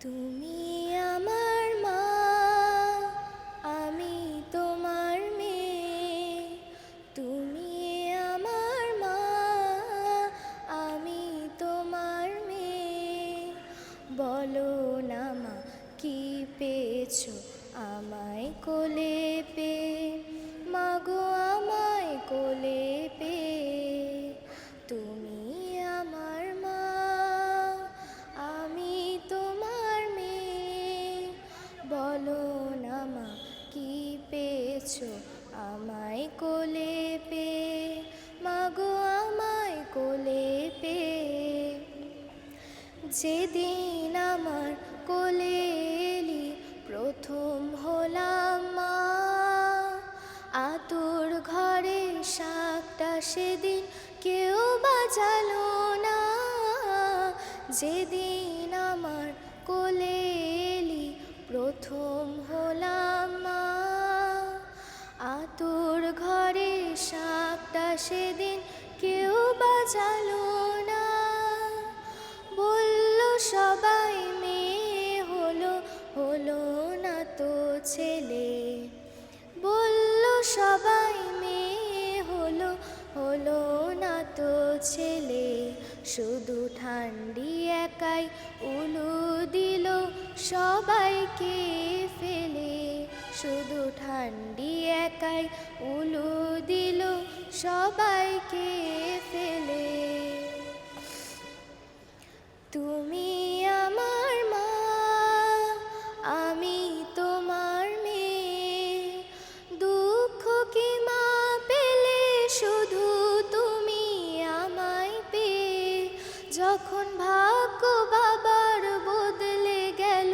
তুমি আমার মা, আমি তোমার মেয়ে। তুমি আমার মা, আমি তোমার মেয়ে। বলো না মা, কি পেয়েছ আমায় কোলে পে মাগো আমায় কোলে যেদিন আমার কোলে এলি, প্রথম হলাম মা। আতুর ঘরে শাকটা সেদিন কেউ বাজালো না। যেদিন আমার কোলে এলি, প্রথম হলাম মা। আতুর ঘরে শাকটা সেদিন কেউ বাজালো না। ছেলে। বলল, সবাই মেয়ে হলো হলো না তো ছেলে। শুধু ঠান্ডি একাই উলু দিল, সবাইকে ফেলে। শুধু ঠান্ডি একাই উলু দিল, সবাইকে ফেলে। তুমি ভাগ্য বাবার বদলে গেল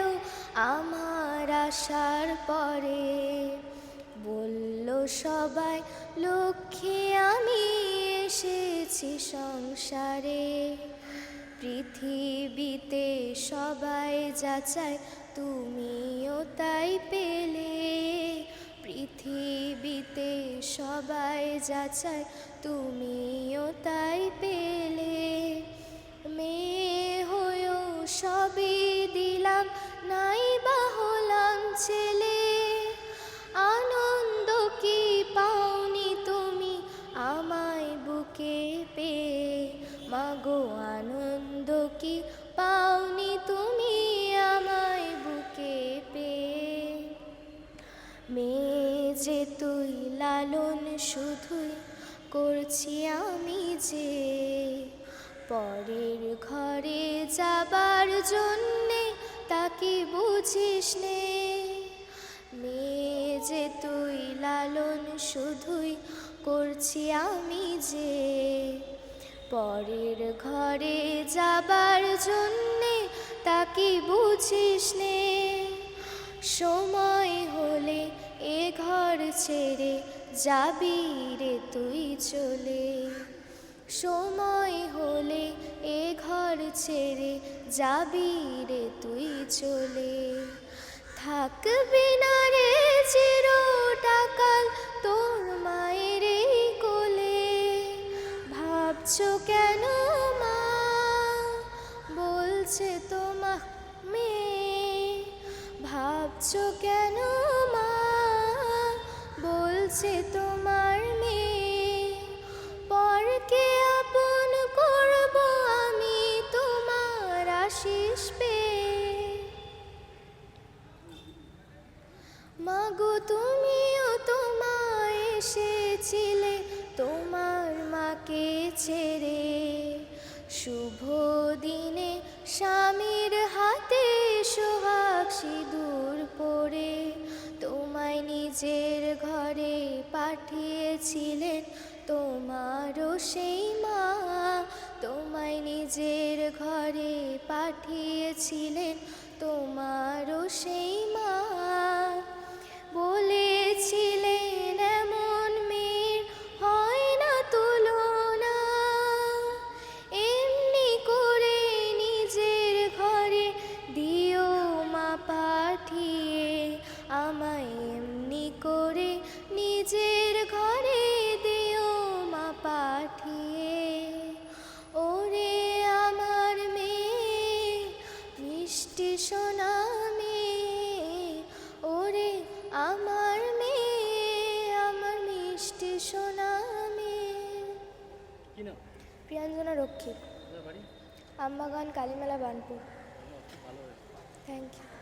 আমার আসার পরে। বলল সবাই, লক্ষ্মী, আমি এসেছি সংসারে। পৃথিবীতে সবাই যাচায় তুমিও তাই পেলে। পৃথিবীতে সবাই যাচায় তুমিও তাই পেলে। সবই দিলাম নাই বা হলাম ছেলে। আনন্দ কি পাওনি তুমি আমায় বুকে পে মাগো, আনন্দ কি পাওনি তুমি আমায় বুকে পে মেয়ে যে তুই, লালন শুধুই করছি আমি যে। পরের ঘরে জন্যে তাকে বুঝিস নে? মেয়ে যে তুই, লালন শুধুই করছি আমি যে। পরের ঘরে যাবার জন্যে তাকে বুঝিস নে? সময় হলে এ ঘর ছেড়ে যাবি রে তুই চলে। সময় হলে এ ঘর ছেড়ে যাবি রে তুই চলে। থাকবি না রে চিরটাকাল তোর মায়ের কোলে। ভাবছ কেন মা? বলছে তোমা মেয়ে। ভাবছ কেন মা? বলছে তোমার এসেছিলে তোমার মাকে ছেড়ে। শুভ দিনে স্বামীর হাতে সোহাগ সিঁদুর পরে তোমায় নিজের ঘরে পাঠিয়েছিলেন তোমারও সেই মা। তোমায় নিজের ঘরে পাঠিয়েছিলেন তোমারও সেই মা। নাম প্রিয়াঞ্জনা রক্ষিত। কোথায় আম্বাগান কালীমেলা বানপুর। Thank you